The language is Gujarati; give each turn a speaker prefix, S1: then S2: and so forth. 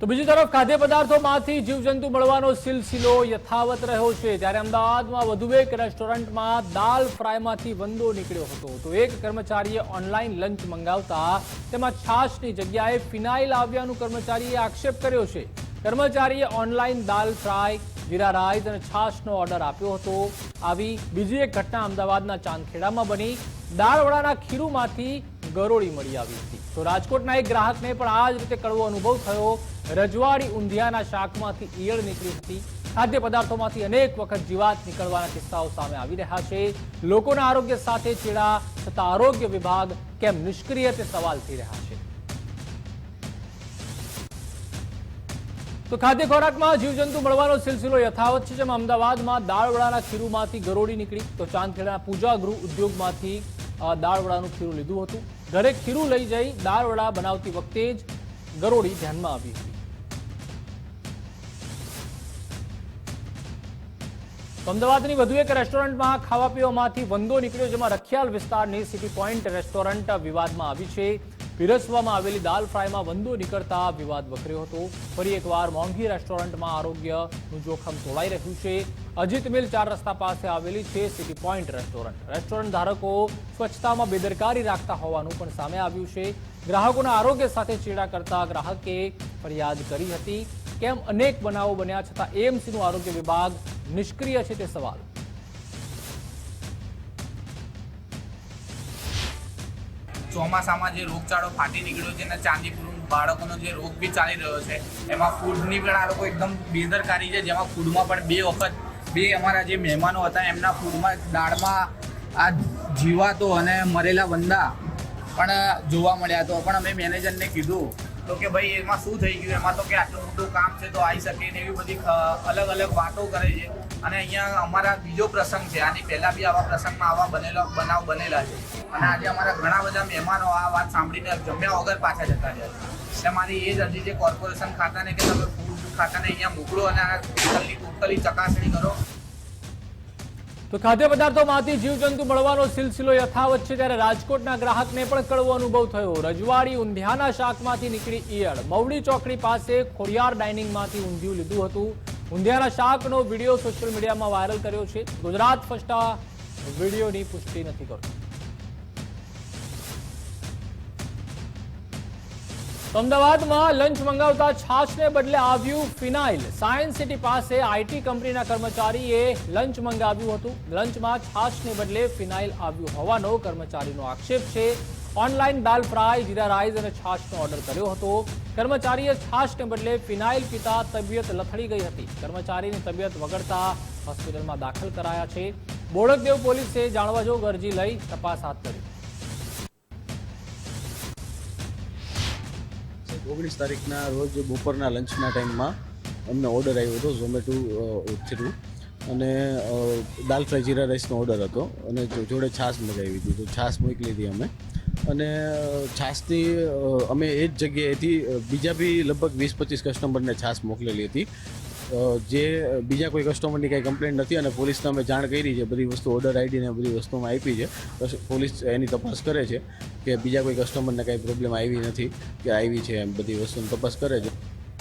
S1: તો બીજી તરફ ખાદ્ય પદાર્થોમાંથી જીવજંતુ મળવાનો સિલસિલો યથાવત રહ્યો છે. ત્યારે અમદાવાદમાં વધુ એક રેસ્ટોરન્ટમાં દાલ ફ્રાયમાંથી વંદો નીકળ્યો હતો. તો એક કર્મચારીએ ઓનલાઈન લંચ મંગાવતા તેમાં છાશની જગ્યાએ ફિનાઇલ આવ્યાનું કર્મચારીએ આક્ષેપ કર્યો છે. કર્મચારીએ online dal fry, jeera rice અને છાશનો ઓર્ડર આપ્યો હતો. આવી બીજી એક ઘટના અમદાવાદના ચાંદખેડામાં બની. દાળવડાના ખીરુમાંથી ગરોળી મળી આવી હતી. તો રાજકોટના એક ગ્રાહકને પણ આ જ રીતે કડવો અનુભવ થયો. રજવાડી ઊંધિયાના શાકમાંથી ઈયળ નીકળી હતી. ખાદ્ય પદાર્થોમાંથી અનેક વખત જીવાત નીકળવાના કિસ્સાઓ સામે આવી રહ્યા છે. લોકોના આરોગ્ય સાથે ચેડા થતા આરોગ્ય વિભાગ કેમ નિષ્ક્રિય તે સવાલ થઈ રહ્યા છે. તો ખાદ્ય ખોરાકમાં જીવજંતુ મળવાનો સિલસિલો યથાવત છે, જેમાં અમદાવાદમાં દાળવડાના ખીરુમાંથી ગરોળી નીકળી, તો ચાંદખેડાના પૂજાગૃહ ઉદ્યોગમાંથી દાળવડાનું ખીરું લીધું હતું. ઘરે ખીરું લઈ જઈ દાળવડા બનાવતી વખતે જ ગરોળી ધ્યાનમાં આવી હતી. અમદાવાદની વધુ એક રેસ્ટોરન્ટમાં ખાવા પીવામાંથી વંદો નીકળ્યો, જેમાં રખિયાલ વિસ્તારની સિટી પોઈન્ટ રેસ્ટોરન્ટ વિવાદમાં આવી છે. પીરસવામાં આવેલી દાલ ફ્રાયમાં વંદો નીકળતા વિવાદ વકર્યો હતો. ફરી એકવાર મોંઘી રેસ્ટોરન્ટમાં આરોગ્યનું જોખમ તોડાઈ રહ્યું છે. અજીત મિલ ચાર રસ્તા પાસે આવેલી છે સિટી પોઈન્ટ રેસ્ટોરન્ટ. રેસ્ટોરન્ટ ધારકો સ્વચ્છતામાં બેદરકારી રાખતા હોવાનું પણ સામે આવ્યું છે. ગ્રાહકોના આરોગ્ય સાથે ચેડા કરતા ગ્રાહકે ફરિયાદ કરી હતી. કેમ અનેક બનાવો બન્યા છતાં એએમસીનું આરોગ્ય વિભાગ નિષ્ક્રિય છે તે સવાલ.
S2: ચોમાસામાં જે રોગચાળો ફાટી નીકળ્યો છે અને ચાંદીપુર બાળકોનો જે રોગ બી ચાલી રહ્યો છે, એમાં ફૂડની પણ આ લોકો એકદમ બેદરકારી છે, જેમાં ફૂડમાં પણ બે વખત, બે અમારા જે મહેમાનો હતા, એમના ફૂડમાં દાળમાં આ જીવાતો અને મરેલા વંદા પણ જોવા મળ્યા તો. પણ અમે મેનેજરને કીધું તો કે ભાઈ એમાં શું થઈ ગયું? એમાં તો કે આટલું મોટું કામ છે તો આવી શકે ને એવી બધી અલગ અલગ વાતો કરે છે. અને અહીંયા અમારા બીજો પ્રસંગ છે. આની પહેલાં બી આવા પ્રસંગમાં આવા બનેલો, બનાવ બનેલા છે. અને આજે અમારા ઘણા બધા મહેમાનો આ વાત સાંભળીને જમ્યા વગર પાછા જતા છે. એટલે મારી એ જ અરજી છે કોર્પોરેશન ખાતાને કે તમે ફૂડ ખાતાને અહીંયા મોકલો અને આ ટોટલી ચકાસણી કરો.
S1: તો ખાદ્ય પદાર્થોમાંથી જીવજંતુ મળવાનો સિલસિલો યથાવત છે ત્યારે રાજકોટના ગ્રાહકને પણ કડવો અનુભવ થયો. રજવાડી ઊંધિયાના શાકમાંથી નીકળી ઈયળ. મવડી ચોકડી પાસે ખોડિયાર ડાઇનિંગમાંથી ઊંધિયું લીધું હતું. ઊંધિયાના શાકનો વીડિયો સોશિયલ મીડિયામાં વાયરલ કર્યો છે. ગુજરાત ફર્સ્ટ વિડીયોની પુષ્ટિ નથી કરતું. અમદાવાદમાં લંચ મંગાવતા છાશને બદલે આવ્યું ફિનાઇલ. સાયન્સ સિટી પાસે આઈટી કંપનીના કર્મચારીએ લંચ મંગાવ્યું હતું. લંચમાં છાશને બદલે ફિનાઇલ આવ્યું હોવાનો કર્મચારીનો આક્ષેપ છે. Online dal fry, jeera rice અને છાશનો ઓર્ડર કર્યો હતો. કર્મચારીએ છાશને બદલે ફિનાઇલ પીતા તબિયત લથડી ગઈ હતી. કર્મચારીની તબિયત વગડતા હોસ્પિટલમાં દાખલ કરાયા છે. બોડકદેવ પોલીસે જાણવા જોગ અરજી લઈ તપાસ હાથ ધરી.
S3: ઓગણીસ તારીખના રોજ બપોરના લંચના ટાઈમમાં અમને ઓર્ડર આવ્યો હતો, ઝોમેટો થ્રુ અને દાલ ફ્રાય જીરા રાઈસનો ઓર્ડર હતો અને જોડે છાશ મગાવી હતી તો છાશ મોકલી હતી અમે. અને છાશની અમે એ જ જગ્યાએથી બીજા બી લગભગ વીસ પચીસ કસ્ટમરને છાશ મોકલેલી હતી. જે બીજા કોઈ કસ્ટમરની કાંઈ કમ્પ્લેન્ટ નથી અને પોલીસને અમે જાણ કરી છે, બધી વસ્તુ ઓર્ડર આઈડી ને બધી વસ્તુમાં આપી છે. પોલીસ એની તપાસ કરે છે કે બીજા કોઈ કસ્ટમરને કાંઈ પ્રોબ્લેમ આવી નથી, કે આવી છે એમ બધી વસ્તુની તપાસ કરે છે.